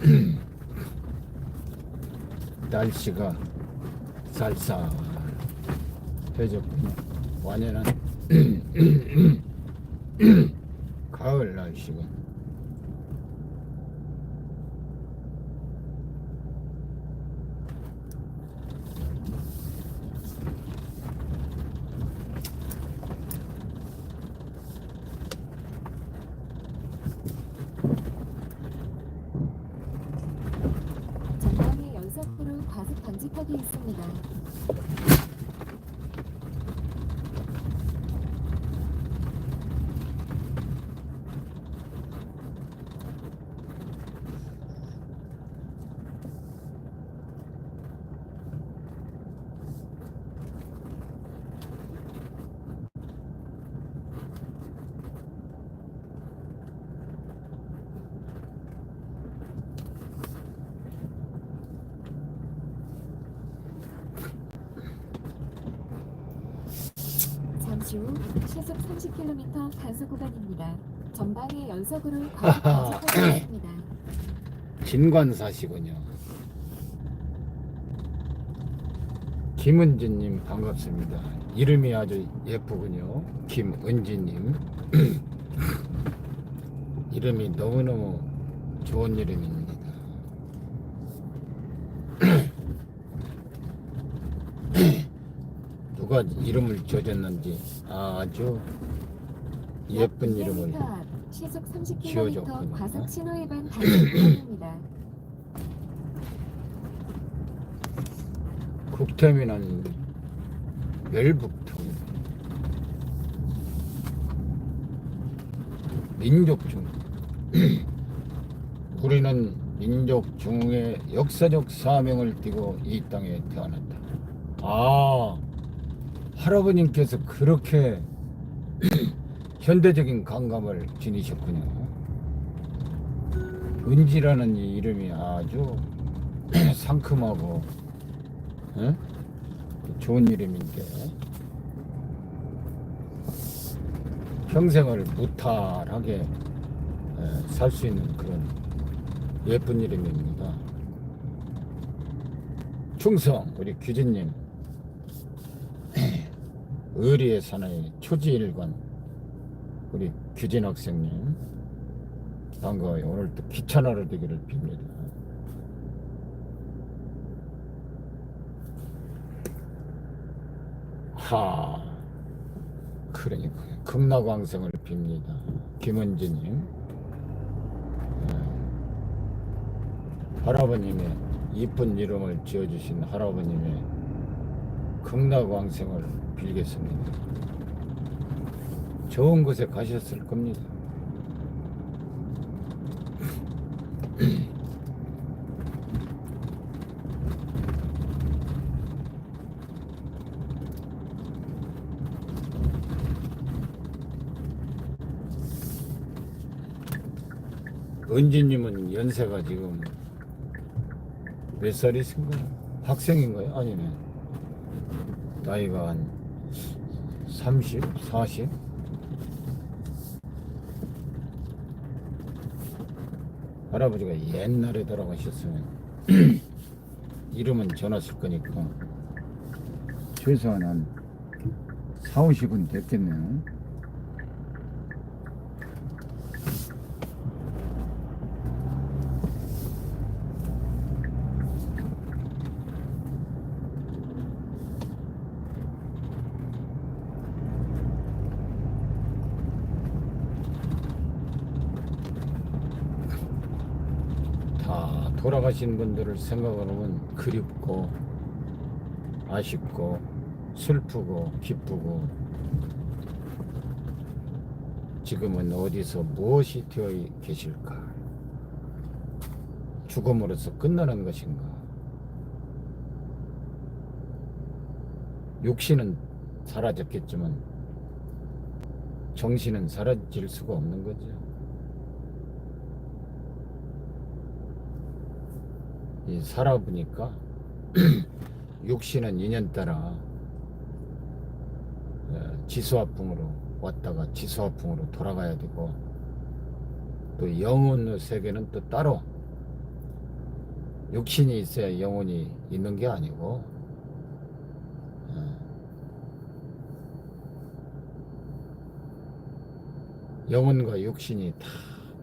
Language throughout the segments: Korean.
날씨가 쌀쌀해졌군요. 완연한 가을 날씨가. 전방에 과속 방지턱이 있습니다. 잠시 후 시속 30km 단속 구간입니다. 전방에 연속으로 과속 방지턱이 있습니다. 진관사시군요. 김은진님 반갑습니다. 이름이 아주 예쁘군요. 김은진님. 이름이 너무너무 좋은 이름입니다. 누가 이름을 지어줬는지 아주 예쁜 이름을 200m 앞 시속 30km 지어줬군요. 과속 신호 위반 단속. 국태민은 멸북통 민족 중 우리는 민족 중흥의 역사적 사명을 띠고 이 땅에 태어났다. 아 할아버님께서 그렇게 현대적인 감감을 지니셨군요. 은지라는 이 이름이 아주 상큼하고 예? 좋은 이름인데 평생을 무탈하게 살 수 있는 그런 예쁜 이름입니다. 충성 우리 규진님 의리의 사나이 초지일관 우리 규진 학생님 반가워요. 오늘 또 귀찮아로 되기를 빕니다. 하 그러니까 금나광생을 빕니다 김은지님 예. 할아버님의 이쁜 이름을 지어주신 할아버님의 금나광생을 빌겠습니다 좋은 곳에 가셨을 겁니다 은지님은 연세가 지금 몇 살이신가요? 학생인가요? 아니면 나이가 한 30, 40? 할아버지가 옛날에 돌아가셨으면 이름은 전했을 거니까 최소한 한 4, 50은 됐겠네요. 다 돌아가신 분들을 생각하면 그립고 아쉽고 슬프고 기쁘고 지금은 어디서 무엇이 되어 계실까? 죽음으로써 끝나는 것인가? 육신은 사라졌겠지만 정신은 사라질 수가 없는 거죠. 이 살아보니까 육신은 인연 따라 어, 지수화풍으로 왔다가 지수화풍으로 돌아가야 되고 또 영혼의 세계는 또 따로 육신이 있어야 영혼이 있는 게 아니고 어. 영혼과 육신이 다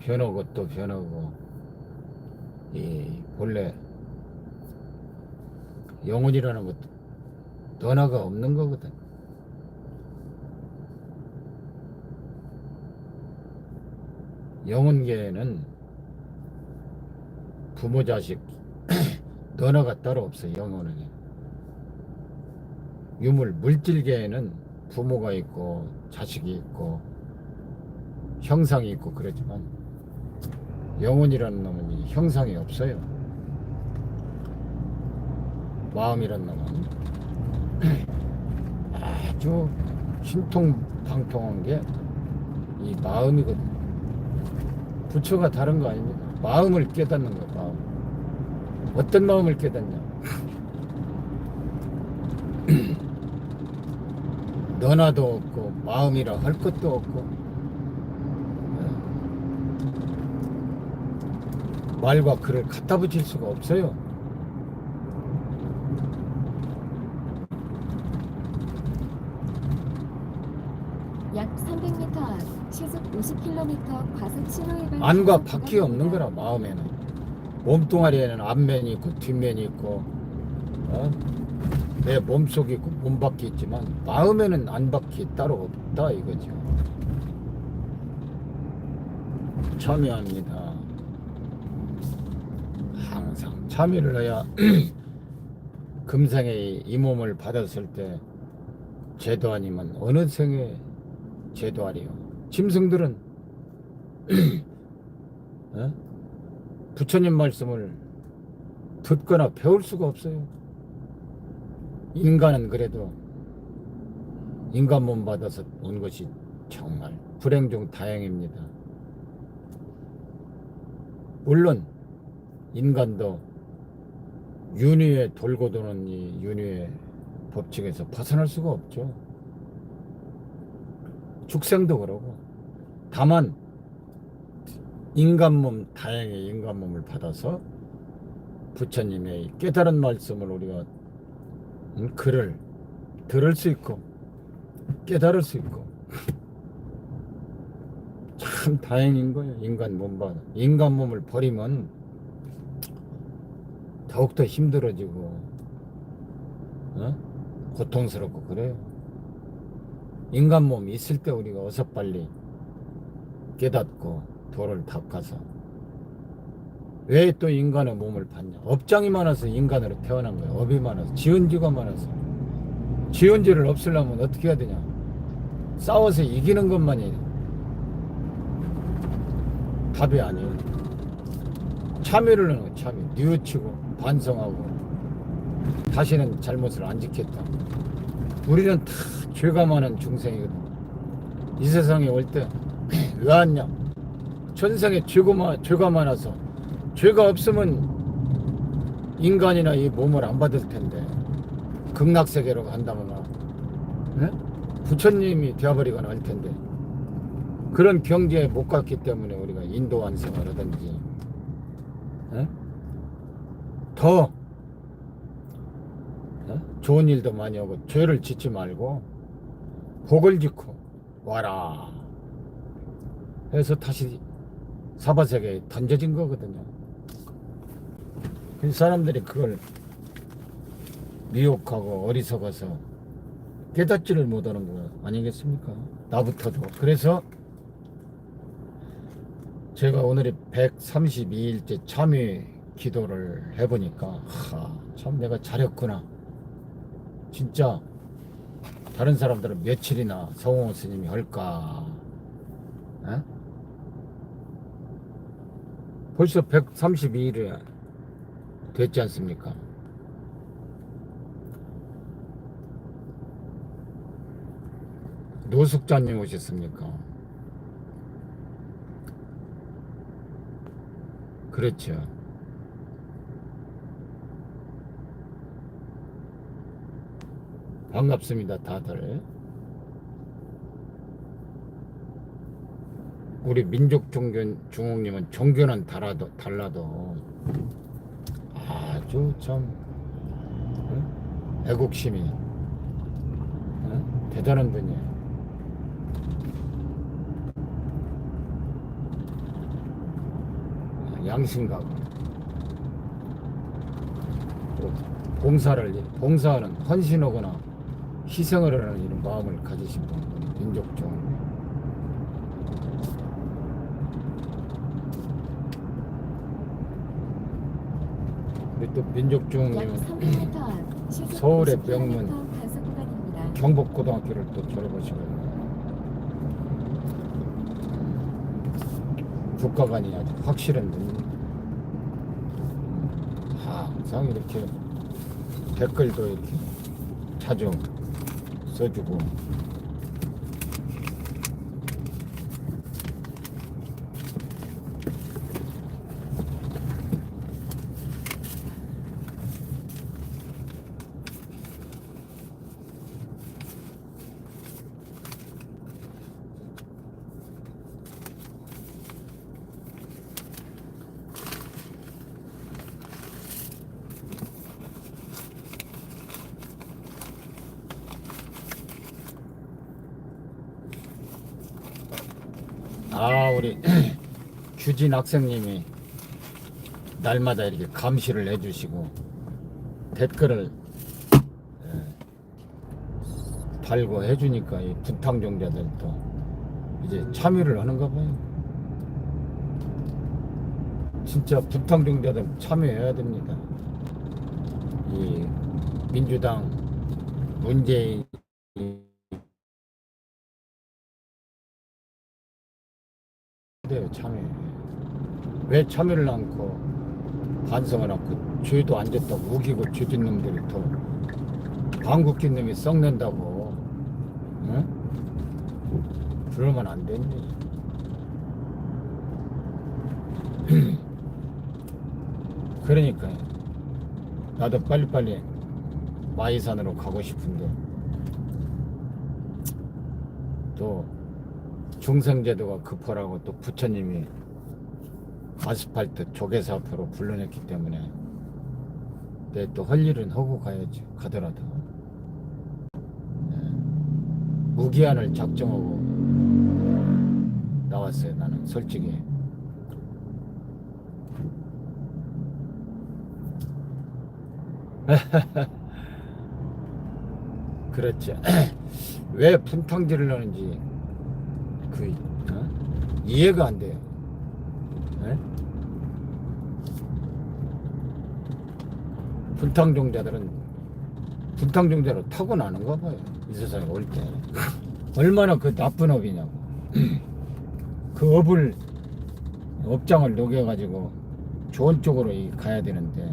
변하고 또 변하고 이 본래 영혼이라는 것도 변화가 없는 거거든. 영혼계에는 부모 자식 변화가 따로 없어 영혼은 유물 물질계에는 부모가 있고 자식이 있고 형상이 있고 그러지만 영혼이라는 놈은 이 형상이 없어요 마음이라는 놈은 아주 신통방통한 게 이 마음이거든 부처가 다른 거 아닙니까 마음을 깨닫는 거야 마음. 어떤 마음을 깨닫냐? 너나도 없고 마음이라 할 것도 없고. 예. 말과 글을 갖다 붙일 수가 없어요. 약 300m 앞 시속 50km 과속 신호 위반 안과 바퀴가 없는. 거라 마음에는 몸뚱아리에는 앞면이 있고 뒷면이 있고 어? 내 몸속이 있고 몸바퀴 있지만 마음에는 안바퀴 따로 없다 이거죠. 참여합니다. 항상 참여를 해야 금생의 이 몸을 받았을 때 제도 아니면 어느 생에 제도 아니요. 짐승들은 어? 부처님 말씀을 듣거나 배울 수가 없어요. 인간은 그래도 인간 몸 받아서 온 것이 정말 불행 중 다행입니다. 물론 인간도 윤회에 돌고 도는 이 윤회의 법칙에서 벗어날 수가 없죠. 축생도 그러고. 다만 인간 몸 다행히 인간 몸을 받아서 부처님의 깨달은 말씀을 우리가 음, 글을 들을 수 있고 깨달을 수 있고. 참 다행인 거예요 인간 몸 받아. 인간 몸을 버리면 더욱더 힘들어지고 어? 고통스럽고 그래요 인간 몸이 있을 때 우리가 어서 빨리 깨닫고 도를 닦아서 왜 또 인간의 몸을 받냐? 업장이 많아서 인간으로 태어난 거야. 업이 많아서 지은지가 많아서. 지은지를 없애려면 어떻게 해야 되냐? 싸워서 이기는 것만이 답이 아니에요 참여를 하는 거야 참여. 뉘우치고 반성하고 다시는 잘못을 안 지켰다 우리는 다 죄가 많은 중생이거든. 이 세상에 올 때 왜 왔냐? 천생에 죄가, 많- 죄가 많아서 죄가 없으면 인간이나 이 몸을 안 받을 텐데 극락세계로 간다거나 네? 부처님이 되어버리거나 할 텐데 그런 경지에 못 갔기 때문에 우리가 인도 완성을 하든지 네? 더 어? 좋은 일도 많이 하고 죄를 짓지 말고 복을 짓고 와라 해서 다시 사바세계에 던져진 거거든요. 그 사람들이 그걸 미혹하고 어리석어서 깨닫지를 못하는 거 아니겠습니까? 나부터도. 그래서 제가 오늘이 132일째 참회 기도를 해보니까 하, 참 내가 잘했구나 진짜 다른 사람들은 며칠이나 성호 스님이 할까? 에? 벌써 132일이 됐지 않습니까? 노숙자님 오셨습니까? 그렇죠. 반갑습니다, 다들. 우리 민족 종교 중흥님은 종교는 달라도 달라도 아 아주 참 응? 애국심이 응? 대단한 분이에요. 양심가고 또 봉사를 봉사하는 헌신하거나 희생을 하는 이런 마음을 가지신 분 민족종 우리 또약 민족종님 300m 앞 시속 서울의 50km 명문 과속 구간입니다. 경복고등학교를 또 졸업하시고 국가관이 아주 확실한 분 항상 이렇게 댓글도 이렇게 자주 써주고 아 우리 주진 학생님이 날마다 이렇게 감시를 해주시고 댓글을 예, 달고 해주니까 이 부탕종자들도 이제 참여를 하는가 봐요. 진짜 부탕종자들 참여해야 됩니다. 이 민주당 문재인 참여 왜 참여를 않고 반성을 않고 죄도 안 졌다고 우기고 죄진 놈들이 더 방귀낀 놈이 썩는다고 응? 그러면 안 되니 그러니까 나도 빨리빨리 마이산으로 가고 싶은데 또 중생제도가 급하라고 또 부처님이 아스팔트 조개사 앞으로 불러냈기 때문에 내또할 일은 하고 가야지 가더라도. 네. 무기한을 작정하고 나왔어요 나는 솔직히. 그렇죠. 왜 분탕질을 하는지 그 어? 이해가 안 돼요. 네? 분탕종자들은 분탕종자로 타고나는가 봐요. 이 세상에 올 때. 얼마나 그 나쁜 업이냐고. 그 업을 업장을 녹여가지고 좋은 쪽으로 이 가야 되는데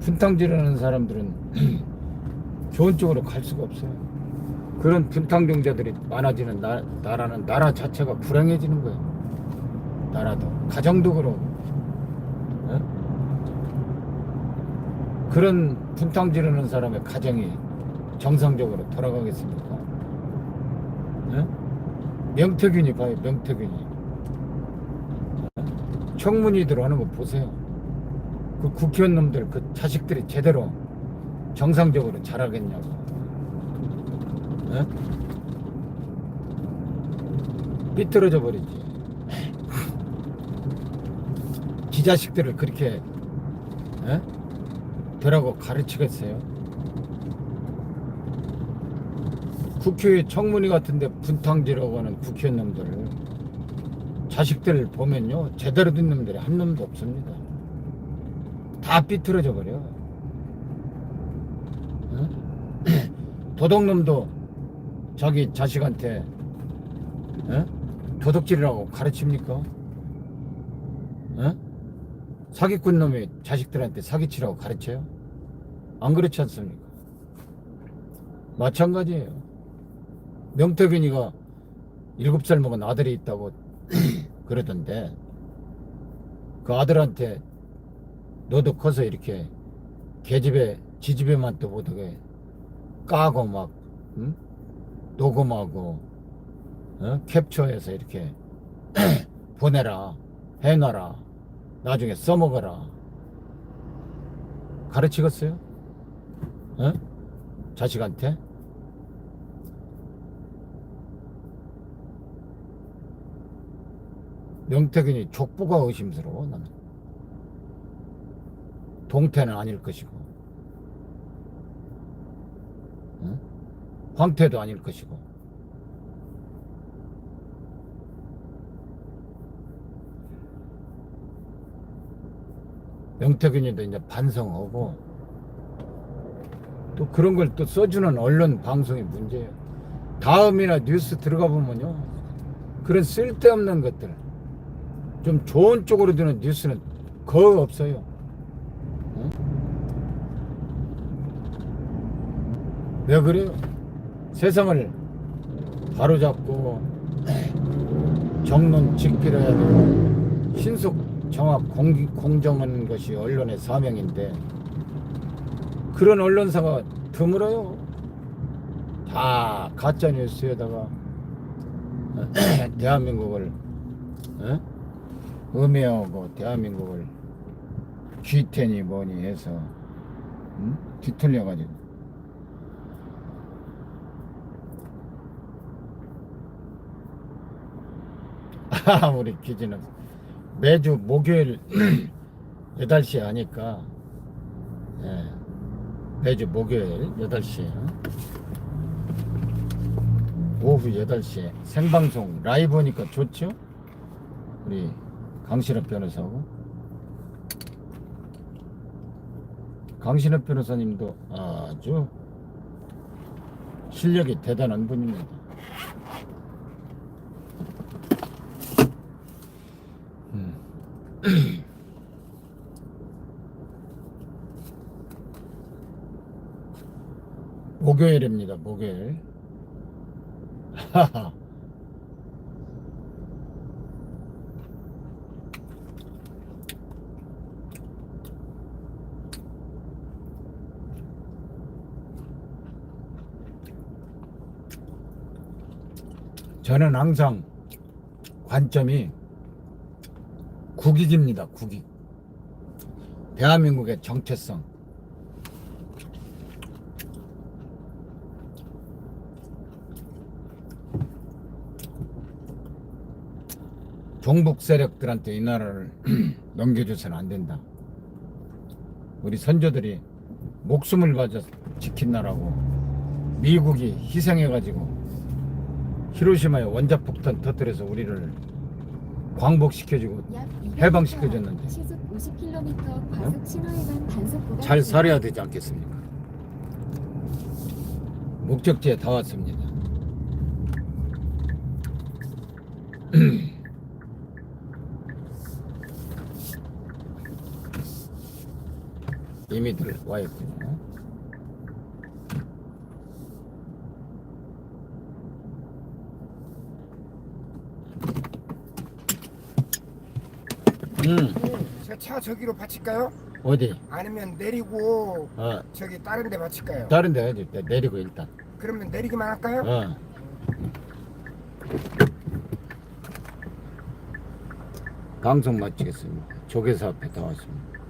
분탕질하는 사람들은 좋은 쪽으로 갈 수가 없어요. 그런 분탕종자들이 많아지는 나, 나라는 나라 자체가 불행해지는 거예요. 나라도 가정도 그러고 예? 그런 분탕 지르는 사람의 가정이 정상적으로 돌아가겠습니까? 예? 명태균이 봐요 명태균이 예? 청문위들 하는 거 보세요 그 국회의원 놈들 그 자식들이 제대로 정상적으로 자라겠냐고 예? 삐뚤어져 버리지. 지 자식들을 그렇게 예? 되라고 가르치겠어요? 국회 청문회 같은데 분탕질하고 하는 국회의원들 자식들을 보면요 제대로 된 놈들이 한 놈도 없습니다. 다 삐뚤어져 버려. 예? 도둑놈도 자기 자식한테 에? 도둑질이라고 가르칩니까? 에? 사기꾼 놈이 자식들한테 사기치라고 가르쳐요? 안 그렇지 않습니까? 마찬가지예요. 명태균이가 일곱 살 먹은 아들이 있다고 그러던데 그 아들한테 너도 커서 이렇게 계집애 지집애만 또 못하게 까고 막 응? 녹음하고 어? 캡처해서 이렇게 보내라 해놔라 나중에 써먹어라 가르치겠어요? 어? 자식한테? 명태균이 족보가 의심스러워 나는 동태는 아닐 것이고 응? 황태도 아닐 것이고 명태균이도 이제 반성하고 또 그런 걸 또 써주는 언론 방송이 문제예요. 다음이나 뉴스 들어가 보면요. 그런 쓸데없는 것들 좀 좋은 쪽으로 드는 뉴스는 거의 없어요. 응? 왜 그래요? 세상을 바로잡고 정론 직필해야 되고 신속 정확 공, 공정한 것이 언론의 사명인데 그런 언론사가 드물어요. 다 가짜 뉴스에다가 대한민국을 어? 음해하고 대한민국을 귀태니 뭐니 해서 응? 뒤틀려가지고 아 우리 기지는 매주 목요일 8시에 하니까. 예, 매주 목요일 8시에. 오후 8시에. 생방송 라이브니까 좋죠? 우리 강신업 변호사하고. 강신업 변호사님도 아주 실력이 대단한 분입니다. 음. 목요일입니다. 목요일. 저는 항상 관점이 국익입니다. 국익. 대한민국의 정체성. 종북 세력들한테 이 나라를 넘겨줘서는 안 된다. 우리 선조들이 목숨을 바쳐 지킨 나라고 미국이 희생해가지고 히로시마에 원자폭탄 터뜨려서 우리를 광복시켜주고 약 해방시켜줬는데. 시속 50km 과속 신호위반 단속 구간 잘 살아야 되지 않겠습니까? 목적지에 다 왔습니다. 이미들 와 있군요. 음저차 저기로 받칠까요? 어디? 아니면 내리고 어 저기 다른 데 받칠까요? 다른 데 해야지. 내리고 일단. 그러면 내리기만 할까요? 어. 방송 마치겠습니다. 조계사 앞에 다 왔습니다.